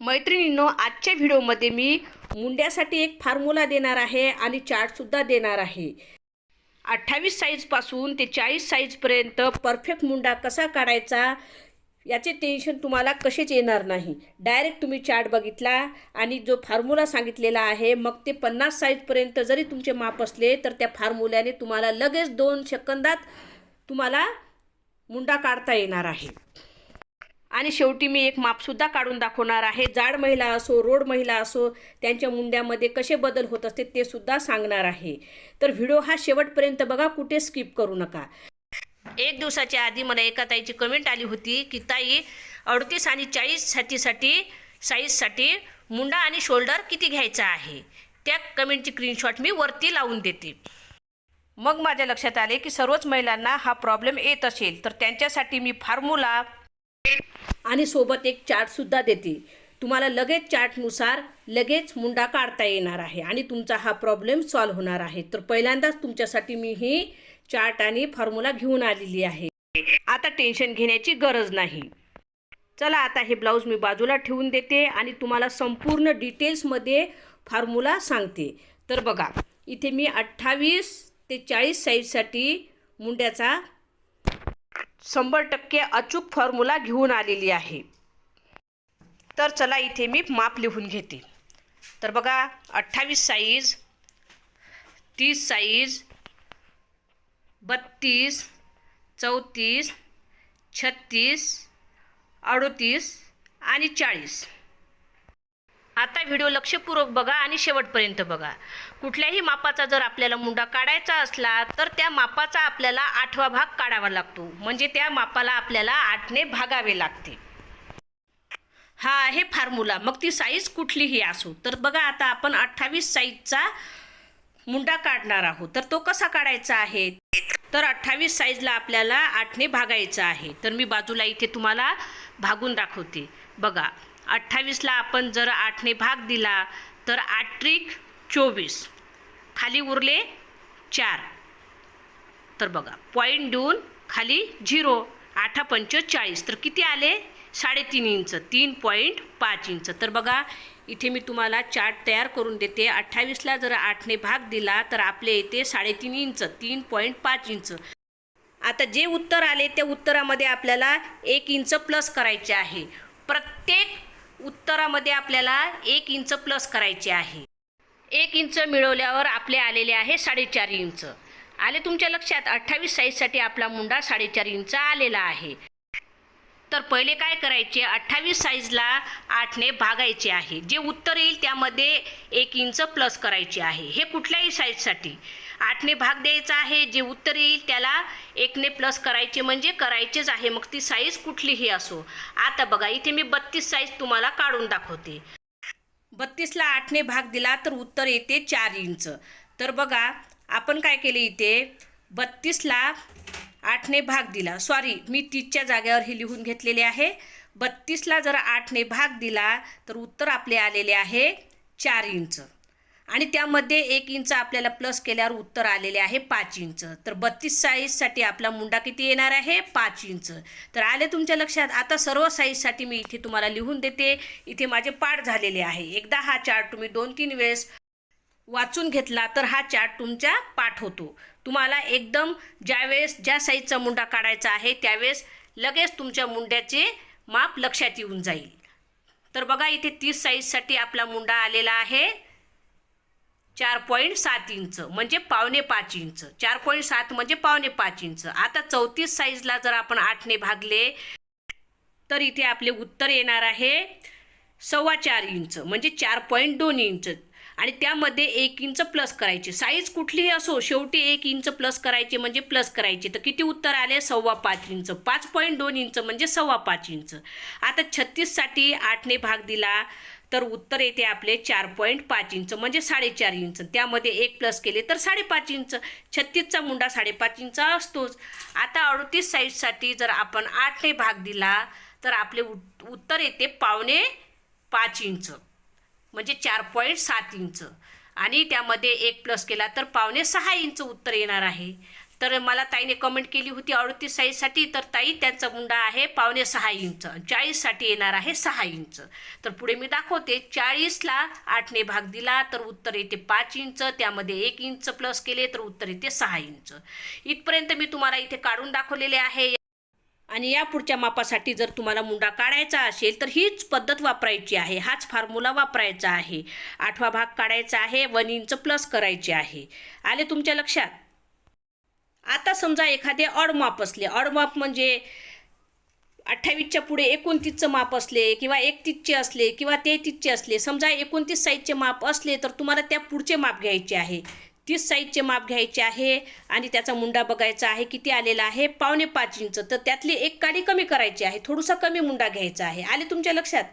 मैत्रिणींनो आजच्या व्हिडिओमध्ये मी मुंड्यासाठी एक फार्मुला देणार आहे आणि चार्टसुद्धा देणार आहे. अठ्ठावीस साईजपासून ते चाळीस साईजपर्यंत परफेक्ट मुंडा कसा काढायचा याचे टेन्शन तुम्हाला कसेच येणार नाही. डायरेक्ट तुम्ही चार्ट बघितला आणि जो फार्मुला सांगितलेला आहे मग ते पन्नास साईजपर्यंत जरी तुमचे माप असले तर त्या फार्मुल्याने तुम्हाला लगेच दोन सेकंदात तुम्हाला मुंडा काढता येणार आहे. आणि शेवटी मी एक मापसुद्धा काढून दाखवणार आहे. जाड महिला असो रोड महिला असो त्यांच्या मुंड्यामध्ये कसे बदल होत असते ते सुद्धा सांगणार आहे. तर व्हिडिओ हा शेवटपर्यंत बघा कुठे स्किप करू नका. एक दिवसाच्या आधी मला एका ताईची कमेंट आली होती की ताई अडतीस आणि चाळीस छातीसाठी साईजसाठी मुंडा आणि शोल्डर किती घ्यायचा आहे? त्या कमेंटची स्क्रीनशॉट मी वरती लावून देते. मग माझ्या लक्षात आले की सर्वच महिलांना हा प्रॉब्लेम येत असेल तर त्यांच्यासाठी मी फॉर्म्युला आणि सोबत एक चार्टसुद्धा देते तुम्हाला लगेच चार्टनुसार लगेच मुंडा काढता येणार आहे आणि तुमचा हा प्रॉब्लेम सॉल्व्ह होणार आहे. तर पहिल्यांदाच तुमच्यासाठी मी ही चार्ट आणि फॉर्म्युला घेऊन आलेली आहे. आता टेन्शन घेण्याची गरज नाही. चला आता हे ब्लाऊज मी बाजूला ठेवून देते आणि तुम्हाला संपूर्ण डिटेल्समध्ये फॉर्म्युला सांगते. तर बघा इथे मी अठ्ठावीस ते चाळीस साईजसाठी मुंड्याचा शंभर टक्के अचूक फॉर्म्युला घेऊन आलेली आहे. तर चला इथे मी माप लिहून घेते. तर बघा अठ्ठावीस साईज तीस साईज बत्तीस चौतीस छत्तीस अडोतीस आणि चाळीस. आता व्हिडिओ लक्षपूर्वक बघा आणि शेवटपर्यंत बघा. कुठल्याही मापाचा जर आपल्याला मुंडा काढायचा असला तर त्या मापाचा आपल्याला आठवा भाग काढावा लागतो. म्हणजे त्या मापाला आपल्याला आठने भागावे लागते. हा आहे फार्मुला मग ती साईज कुठलीही असो. तर बघा आता आपण अठ्ठावीस साईजचा मुंडा काढणार आहोत. तर तो कसा काढायचा आहे? तर अठ्ठावीस साईजला आपल्याला आठने भागायचं आहे. तर मी बाजूला इथे तुम्हाला भागून दाखवते. बघा. अठ्ठावीसला आपण जर आठने भाग दिला तर आठ ट्रिक चोवीस. खाली उरले चार. तर बघा पॉईंट देऊन खाली झिरो आठा पंचेचाळीस तर किती आले? साडेतीन इंच. तीन पॉईंट पाच इंच. तर बघा इथे मी तुम्हाला चार्ट तयार करून देते. अठ्ठावीसला जर आठने भाग दिला तर आपले येते साडेतीन इंच. तीन पॉईंट पाच इंच. आता जे उत्तर आले त्या उत्तरामध्ये आपल्याला एक इंच प्लस करायचे आहे. प्रत्येक उत्तरामध्ये आपल्याला एक इंच प्लस करायचे आहे. एक इंच मिळवल्यावर आपले आलेले आहे साडेचार इंच. आले तुमच्या लक्षात? अठ्ठावीस साईजसाठी आपला मुंडा साडेचार इंच आलेला आहे. तर पहिले काय करायचे? अठ्ठावीस साईजला आठने भागायचे आहे. जे उत्तर येईल त्यामध्ये एक इंच प्लस करायचे आहे. हे कुठल्याही साईजसाठी आठने भाग द्यायचा आहे. जे उत्तर येईल त्याला एकने प्लस करायचे म्हणजे करायचेच आहे. मग ती साईज कुठलीही असो. आता बघा इथे मी बत्तीस साईज तुम्हाला काढून दाखवते. बत्तीसला आठने भाग दिला तर उत्तर येते चार इंच. तर बघा आपण काय केले इथे? बत्तीसला आठने भाग दिला. सॉरी मी तीसच्या जागेवर हे लिहून घेतलेले आहे. बत्तीसला जर आठने भाग दिला तर उत्तर आपले आलेले आहे चार इंच. आणि त्यामध्ये एक इंच आपल्याला प्लस केल्यावर उत्तर आलेले आहे पाच इंच. तर बत्तीस साईजसाठी आपला मुंडा किती येणार आहे? पाच इंच. तर आले तुमच्या लक्षात? आता सर्व साईजसाठी मी इथे तुम्हाला लिहून देते. इथे माझे पाठ झालेले आहे. एकदा हा चार्ट तुम्ही दोन तीन वेळेस वाचून घेतला तर हा चार्ट तुमच्या पाठ होतो. तुम्हाला एकदम ज्यावेळेस ज्या साईजचा मुंडा काढायचा आहे त्यावेळेस लगेच तुमच्या मुंड्याचे माप लक्षात येऊन जाईल. तर बघा इथे तीस साईजसाठी आपला मुंडा आलेला आहे. चार पॉईंट सात इंच म्हणजे पावणे पाच इंच. चार पॉईंट सात म्हणजे पावणे पाच इंच. आता चौतीस साईजला जर आपण आठने भागले तर इथे आपले उत्तर येणार आहे सव्वा चार इंच म्हणजे चार पॉईंट दोन इंच. आणि त्यामध्ये एक इंच प्लस करायचे. साईज कुठलीही असो शेवटी एक इंच प्लस करायचे म्हणजे प्लस करायचे. तर किती उत्तर आले? सव्वा पाच इंच. पाच पॉईंट दोन इंच म्हणजे सव्वा पाच इंच. आता छत्तीससाठी आठने भाग दिला. तर उत्तर येते आपले चार पॉईंट पाच इंच म्हणजे साडेचार इंच. त्यामध्ये एक प्लस केले तर साडेपाच इंच. छत्तीसचा मुंडा साडेपाच इंच असतोच. आता अडतीस साईजसाठी जर आपण आठने भाग दिला तर आपले उत उत्तर येते पावणे पाच इंच म्हणजे चार पॉईंट सात इंच. आणि त्यामध्ये एक प्लस केला तर पावणे सहा इंच उत्तर येणार आहे. तर मला ताईने कमेंट केली होती अडतीस साईजसाठी. तर ताई त्यांचा मुंडा आहे पावणे सहा इंच. चाळीससाठी येणार आहे सहा इंच. तर पुढे मी दाखवते. चाळीसला आठने भाग दिला तर उत्तर येते पाच इंच. त्यामध्ये एक इंच प्लस केले तर उत्तर येते सहा इंच. इथपर्यंत मी तुम्हाला इथे काढून दाखवलेले आहे. आणि या पुढच्या मापासाठी जर तुम्हाला मुंडा काढायचा असेल तर हीच पद्धत वापरायची आहे. हाच फॉर्म्युला वापरायचा आहे. आठवा भाग काढायचा आहे. वन इंच प्लस करायचे आहे. आले तुमच्या लक्षात? आता समजा एखादे ऑड माप असले ऑड माप म्हणजे अठ्ठावीसच्या पुढे एकोणतीसचं माप असले किंवा एकतीसचे असले किंवा तेहतीसचे असले समजा एकोणतीस साईजचे माप असले तर तुम्हाला त्या पुढचे माप घ्यायचे आहे. तीस साईजचे माप घ्यायचे आहे आणि त्याचा मुंडा बघायचा आहे किती आलेला आहे? पावणे पाच इंच. तर त्यातली एक काडी कमी करायची आहे थोडासा कमी मुंडा घ्यायचा आहे. आले तुमच्या लक्षात?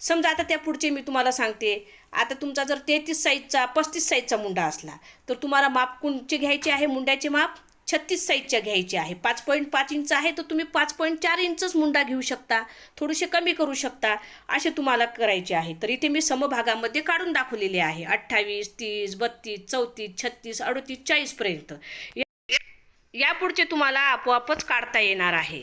समजा आता त्या पुढचे मी तुम्हाला सांगते. आता तुमचा जर तेहतीस साईजचा पस्तीस साईजचा मुंडा असला तर तुम्हाला माप कोणचे घ्यायचे आहे? मुंड्याचे माप छत्तीस साईजच्या घ्यायच्या आहे. पाच पॉईंट पाच इंच आहे तर तुम्ही पाच पॉईंट चार इंचच मुंडा घेऊ शकता. थोडेसे कमी करू शकता. असे तुम्हाला करायचे आहे. तर इथे मी समभागामध्ये काढून दाखवलेले आहे. अठ्ठावीस तीस बत्तीस चौतीस छत्तीस अडतीस चाळीसपर्यंत यापुढचे तुम्हाला आपोआपच काढता येणार आहे.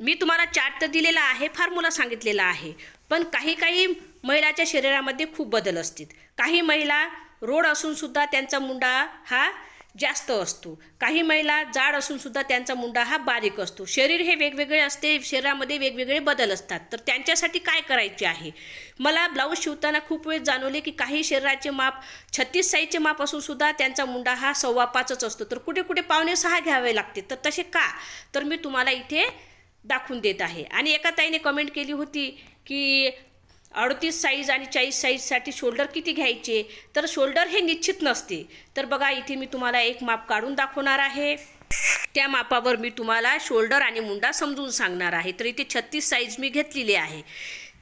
मी तुम्हाला चार्ट तर दिलेला आहे फॉर्म्युला सांगितलेला आहे. पण काही काही महिलाच्या शरीरामध्ये खूप बदल असतील. काही महिला रोड असूनसुद्धा त्यांचा मुंडा हा जास्त असतो. काही महिला जाड असून सुद्धा त्यांचा मुंडा हा बारीक असतो. शरीर हे वेगवेगळे असते शरीरामध्ये वेगवेगळे बदल असतात. तर त्यांच्यासाठी काय करायचे आहे? मला ब्लाऊज शिवताना खूप वेळ जाणवले की काही शरीराचे माप छत्तीस साईजचे माप असून सुद्धा त्यांचा मुंडा हा सव्वा पाचच असतो. तर कुठे कुठे पावणे सहा घ्यावे लागते. तर तसे का? तर मी तुम्हाला इथे दाखवून देत आहे. आणि एका ताईने कमेंट केली होती की अडतीस साईज आणि चाळीस साईजसाठी शोल्डर किती घ्यायचे? तर शोल्डर हे निश्चित नसते. तर बघा इथे मी तुम्हाला एक माप काढून दाखवणार आहे. त्या मापावर मी तुम्हाला शोल्डर आणि मुंडा समजून सांगणार आहे. तर इथे छत्तीस साईज मी घेतलेली आहे.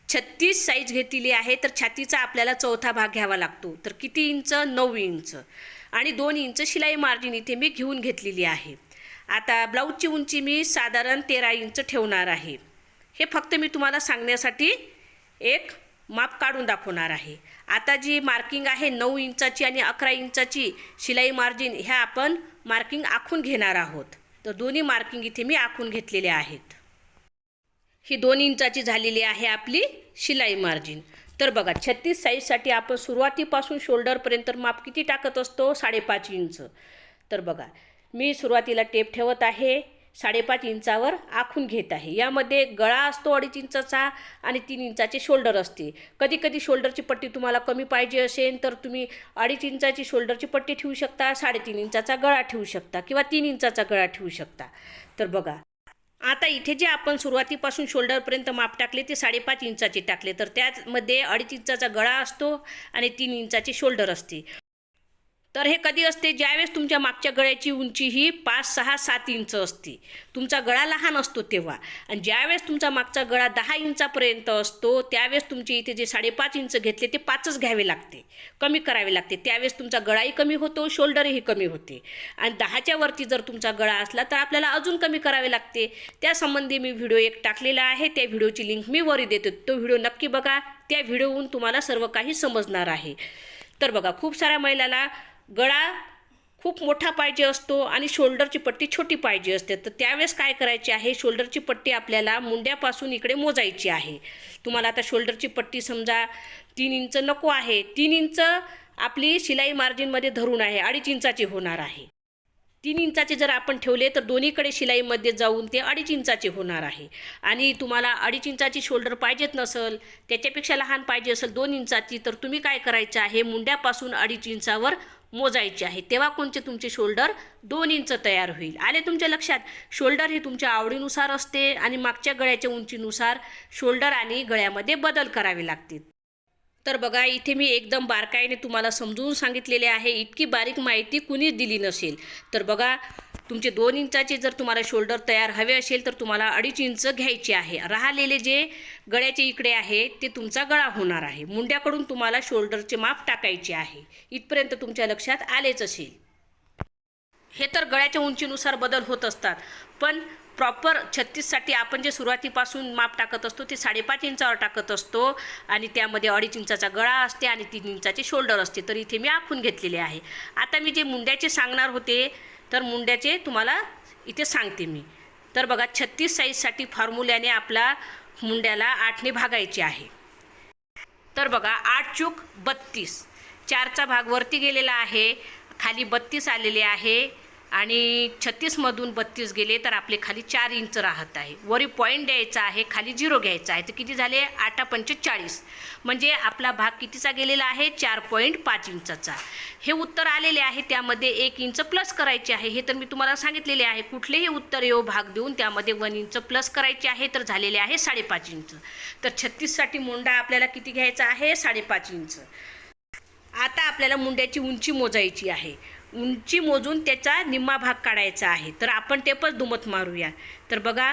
छत्तीस साईज घेतलेली आहे तर छातीचा आपल्याला चौथा भाग घ्यावा लागतो. तर किती इंच? नऊ इंच. आणि दोन इंच शिलाई मार्जिन इथे मी घेऊन घेतलेली आहे. आता ब्लाऊजची उंची मी साधारण तेरा इंच ठेवणार आहे. हे फक्त मी तुम्हाला सांगण्यासाठी एक माप काढून दाखवणार आहे. आता जी मार्किंग आहे नऊ इंचाची आणि अकरा इंचाची शिलाई मार्जिन ह्या आपण मार्किंग आखून घेणार आहोत. तर दोन्ही मार्किंग इथे मी आखून घेतलेल्या आहेत. ही दोन इंचाची झालेली आहे आपली शिलाई मार्जिन तर बघा छत्तीस साईजसाठी आपण सुरुवातीपासून शोल्डरपर्यंत माप किती टाकत असतो? साडेपाच इंच. तर बघा मी सुरुवातीला टेप ठेवत आहे. साडेपाच इंचावर आखून घेत आहे. यामध्ये गळा असतो अडीच इंचाचा आणि तीन इंचाचे शोल्डर असते. कधी कधी शोल्डरची पट्टी तुम्हाला कमी पाहिजे असेल तर तुम्ही अडीच इंचाची शोल्डरची पट्टी ठेवू शकता साडेतीन इंचाचा गळा ठेवू शकता किंवा तीन इंचाचा गळा ठेवू शकता. तर बघा आता इथे जे आपण सुरुवातीपासून शोल्डरपर्यंत माप टाकले ते साडेपाच इंचाचे टाकले. तर त्यामध्ये अडीच इंचाचा गळा असतो आणि तीन इंचाचे शोल्डर असते. तर हे कधी असते? ज्यावेळेस तुमच्या मागच्या गळ्याची उंची ही पाच सहा सात इंच असते. तुमचा गळा लहान असतो तेव्हा. आणि ज्यावेळेस तुमचा मागचा गळा दहा इंचापर्यंत असतो त्यावेळेस तुमचे इथे जे साडेपाच इंच घेतले ते पाचच घ्यावे लागते. कमी करावे लागते. त्यावेळेस तुमचा गळाही कमी होतो शोल्डरही कमी होते. आणि दहाच्या वरती जर तुमचा गळा असला तर आपल्याला अजून कमी करावे लागते. त्यासंबंधी मी व्हिडिओ एक टाकलेला आहे. त्या व्हिडिओची लिंक मी वरी देतो. तो व्हिडिओ नक्की बघा. त्या व्हिडिओहून तुम्हाला सर्व काही समजणार आहे. तर बघा खूप साऱ्या महिलाला गळा खूप मोठा पाहिजे असतो आणि शोल्डरची पट्टी छोटी पाहिजे असते. तर त्यावेळेस काय करायची आहे? शोल्डरची पट्टी आपल्याला मुंड्यापासून इकडे मोजायची आहे. तुम्हाला आता शोल्डरची पट्टी समजा तीन इंच नको आहे. तीन इंच आपली शिलाई मार्जिनमध्ये धरून आहे. अडीच इंचाची होणार आहे. तीन इंचाचे जर आपण ठेवले तर दोन्हीकडे शिलाईमध्ये जाऊन ते अडीच इंचाचे होणार आहे. आणि तुम्हाला अडीच इंचाची शोल्डर पाहिजेत नसल त्याच्यापेक्षा लहान पाहिजे असेल दोन इंचाची तर तुम्ही काय करायचं आहे? मुंड्यापासून अडीच इंचावर मोजायचे आहे. तेव्हा कोणते तुमचे शोल्डर दोन इंच तयार होईल. आले तुमच्या लक्षात? शोल्डर हे तुमच्या आवडीनुसार असते आणि मागच्या गळ्याच्या उंचीनुसार शोल्डर आणि गळ्यामध्ये बदल करावे लागतील. तर बघा इथे मी एकदम बारकाईने तुम्हाला समजून सांगितलेले आहे. इतकी बारीक माहिती कुणीच दिली नसेल. तर बघा तुमचे दोन इंचाचे जर तुम्हाला शोल्डर तयार हवे असेल तर तुम्हाला अडीच इंच घ्यायचे आहे. राहिलेले जे गळ्याचे इकडे आहे ते तुमचा गळा होणार आहे. मुंड्याकडून तुम्हाला शोल्डरचे माप टाकायचे आहे. इथपर्यंत तुमच्या लक्षात आलेच असेल. हे तर गळ्याच्या उंचीनुसार बदल होत असतात. पण प्रॉपर छत्तीससाठी आपण जे सुरुवातीपासून माप टाकत असतो ते साडेपाच इंचावर टाकत असतो आणि त्यामध्ये अडीच इंचाचा गळा असते आणि तीन इंचाचे शोल्डर असते. तर इथे मी आखून घेतलेले आहे. आता मी जे मुंड्याचे सांगणार होते तर मुंड्याचे तुम्हाला इथे सांगते मी. तर बघा छत्तीस साईजसाठी फॉर्म्युल्याने आपला मुंड्याला आठने भागायचे आहे. तर बघा आठ चूक बत्तीस. चारचा भाग वरती गेलेला आहे. खाली बत्तीस आलेले आहे आणि छत्तीसमधून बत्तीस गेले तर आपले खाली चार इंच राहत आहे. वरी पॉईंट द्यायचा आहे खाली झिरो घ्यायचा आहे. तर किती झाले? आठा पंचेचाळीस म्हणजे आपला भाग कितीचा गेलेला आहे? चार पॉईंट पाच इंचाचा. हे उत्तर आलेले आहे त्यामध्ये एक इंच प्लस करायचे आहे. हे तर मी तुम्हाला सांगितलेले आहे. कुठलेही उत्तर येऊ भाग देऊन त्यामध्ये वन इंच प्लस करायचे आहे तर झालेले आहे साडेपाच इंच. तर छत्तीससाठी मुंडा आपल्याला किती घ्यायचा आहे? साडेपाच इंच. आता आपल्याला मुंड्याची उंची मोजायची आहे. उंची मोजून त्याचा निम्मा भाग काढायचा आहे. तर आपण टेपच दुमत मारूया. तर बघा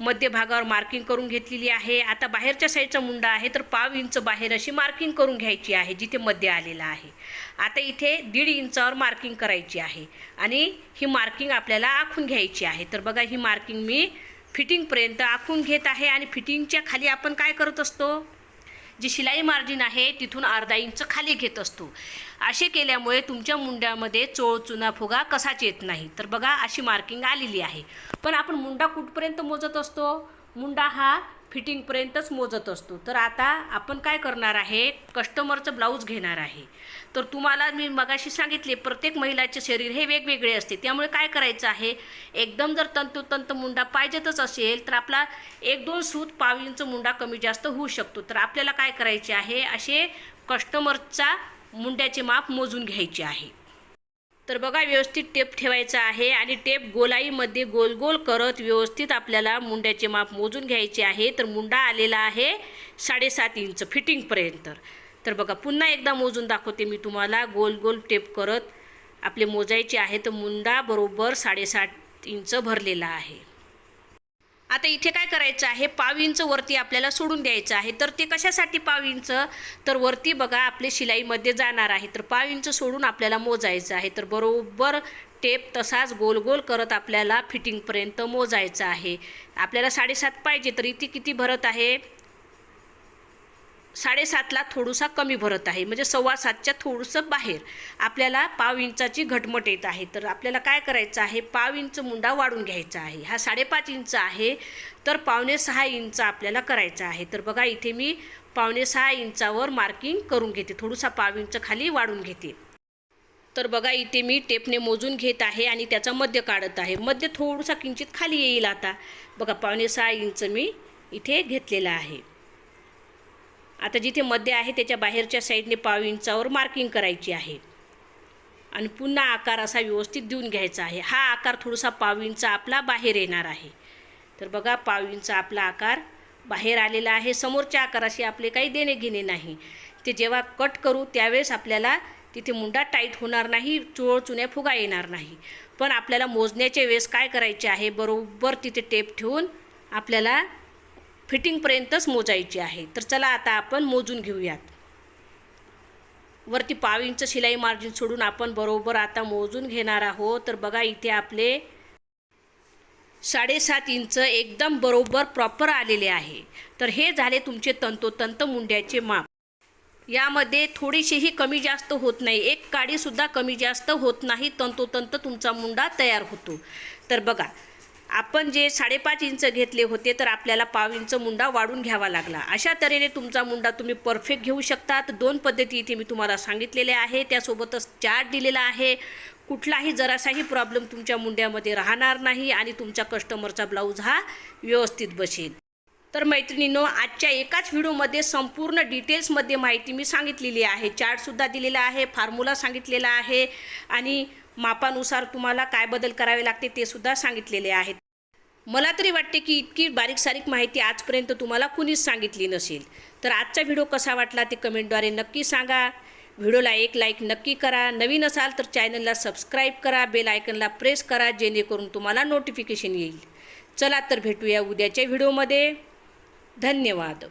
मध्यभागावर मार्किंग करून घेतलेली आहे. आता बाहेरच्या साईडचा मुंडा आहे तर पाव इंच बाहेर अशी मार्किंग करून घ्यायची आहे जिथे मध्य आलेला आहे. आता इथे दीड इंचावर मार्किंग करायची आहे. आणि ही मार्किंग आपल्याला आखून घ्यायची आहे. तर बघा ही मार्किंग मी फिटिंगपर्यंत आखून घेत आहे. आणि फिटिंगच्या खाली आपण काय करत असतो? जी शिलाई मार्जिन आहे तिथून अर्धा इंच खाली घेत असतो. असे केल्यामुळे तुमच्या मुंड्यामध्ये चोळ चुना फुगा कसाच येत नाही. तर बघा अशी मार्किंग आलेली आहे. पण आपण मुंडा कुठपर्यंत मोजत असतो? मुंडा हा फिटिंगपर्यंतच मोजत असतो. तर आता आपण काय करणार आहे? कस्टमरचं ब्लाऊज घेणार आहे. तर तुम्हाला मी मगाशी सांगितले प्रत्येक महिलाचे शरीर हे वेगवेगळे असते. त्यामुळे काय करायचं आहे? एकदम जर तंतोतंत मुंडा पाहिजेतच असेल तर आपला एक दोन सूत पाव इंच मुंडा कमी जास्त होऊ शकतो. तर आपल्याला काय करायचे आहे? असे कस्टमरचा मुंड्याचे माप मोजून घ्यायचे आहे. तर बघा व्यवस्थित टेप ठेवायचा आहे आणि टेप गोलाईमध्ये गोल गोल करत व्यवस्थित आपल्याला मुंड्याचे माप मोजून घ्यायचे आहे. तर मुंडा आलेला आहे साडेसात इंच फिटिंगपर्यंत तर बघा पुन्हा एकदा मोजून दाखवते मी तुम्हाला. गोल गोल टेप करत आपले मोजायचे आहे. तर मुंडा बरोबर साडेसात इंच भरलेला आहे. आता इथे काय करायचं आहे? पाव इंच वरती आपल्याला सोडून द्यायचं आहे. तर ते कशासाठी पाव इंच? तर वरती बघा आपले शिलाईमध्ये जाणार आहे. तर पाव इंच सोडून आपल्याला मोजायचं आहे. तर बरोबर टेप तसाच गोल गोल करत आपल्याला फिटिंगपर्यंत मोजायचं आहे. आपल्याला साडेसात पाहिजे तर इथे किती भरत आहे? साडेसातला थोडूसा कमी भरत आहे. म्हणजे सव्वा सातच्या थोडंसं बाहेर आपल्याला पाव इंचाची घटमट येत आहे. तर आपल्याला काय करायचं आहे? पाव इंच मुंडा वाढून घ्यायचा आहे. हा साडेपाच इंच आहे. तर पावणे सहा इंच आपल्याला करायचा आहे. तर बघा इथे मी पावणे सहा इंचावर मार्किंग करून घेते. थोडंसा पाव इंच खाली वाढून घेते. तर बघा इथे मी टेपने मोजून घेत आहे आणि त्याचा मध्य काढत आहे. मध्य थोडंसा किंचित खाली येईल आता. बघा पावणे सहा इंच मी इथे घेतलेला आहे. आता जिथे मध्य आहे त्याच्या बाहेरच्या साईडने पाव इंचावर मार्किंग करायची आहे. आणि पुन्हा आकार असा व्यवस्थित देऊन घ्यायचा आहे. हा आकार थोडासा पाव इंचा आपला बाहेर येणार आहे. तर बघा पाव इंचा आपला आकार बाहेर आलेला आहे. समोरच्या आकाराशी आपले काही देणे घेणे नाही. ते जेव्हा कट करू त्यावेळेस आपल्याला तिथे मुंडा टाईट होणार नाही चोळ चुन्या फुगा येणार नाही. पण आपल्याला मोजण्याच्या वेळेस काय करायचे आहे? बरोबर तिथे टेप ठेवून आपल्याला फिटिंगपर्यंतच मोजायची आहे. तर चला आता आपण मोजून घेऊयात. वरती पाव इंच शिलाई मार्जिन सोडून आपण बरोबर आता मोजून घेणार आहोत. तर बघा इथे आपले साडेसात इंच एकदम बरोबर प्रॉपर आलेले आहे. तर हे झाले तुमचे तंतोतंत मुंड्याचे माप. यामध्ये थोडीशीही कमी जास्त होत नाही. एक काडीसुद्धा कमी जास्त होत नाही. तंतोतंत तुमचा मुंडा तयार होतो. तर बघा आपण जे साडेपाच इंच घेतले होते तर आपल्याला पाव इंच मुंडा वाढून घ्यावा लागला. अशा तऱ्हेने तुमचा मुंडा तुम्ही परफेक्ट घेऊ शकतात. दोन पद्धती इथे मी तुम्हाला सांगितलेल्या आहे त्यासोबतच चार्ट दिलेला आहे. कुठलाही जरासाही प्रॉब्लेम तुमच्या मुंड्यामध्ये राहणार नाही आणि तुमच्या कस्टमरचा ब्लाऊज हा व्यवस्थित बसेल. तर मैत्रिणींनो आजच्या एकाच व्हिडिओमध्ये संपूर्ण डिटेल्समध्ये माहिती मी सांगितलेली आहे. चार्टसुद्धा दिलेला आहे फॉर्म्युला सांगितलेला आहे आणि मापानुसार तुम्हाला काय बदल करावे लागते ते सुद्धा सांगितलेले आहेत. मला तरी वाटते की इतकी बारीक सारीक माहिती आजपर्यंत तुम्हाला कुणीच सांगितली नसेल. तर आजचा व्हिडिओ कसा वाटला ते कमेंटद्वारे नक्की सांगा. व्हिडिओला एक लाईक नक्की करा. नवीन असाल तर चॅनलला सबस्क्राईब करा. बेल आयकनला प्रेस करा जेणेकरून तुम्हाला नोटिफिकेशन येईल. चला तर भेटूया उद्याच्या व्हिडिओमध्ये. धन्यवाद.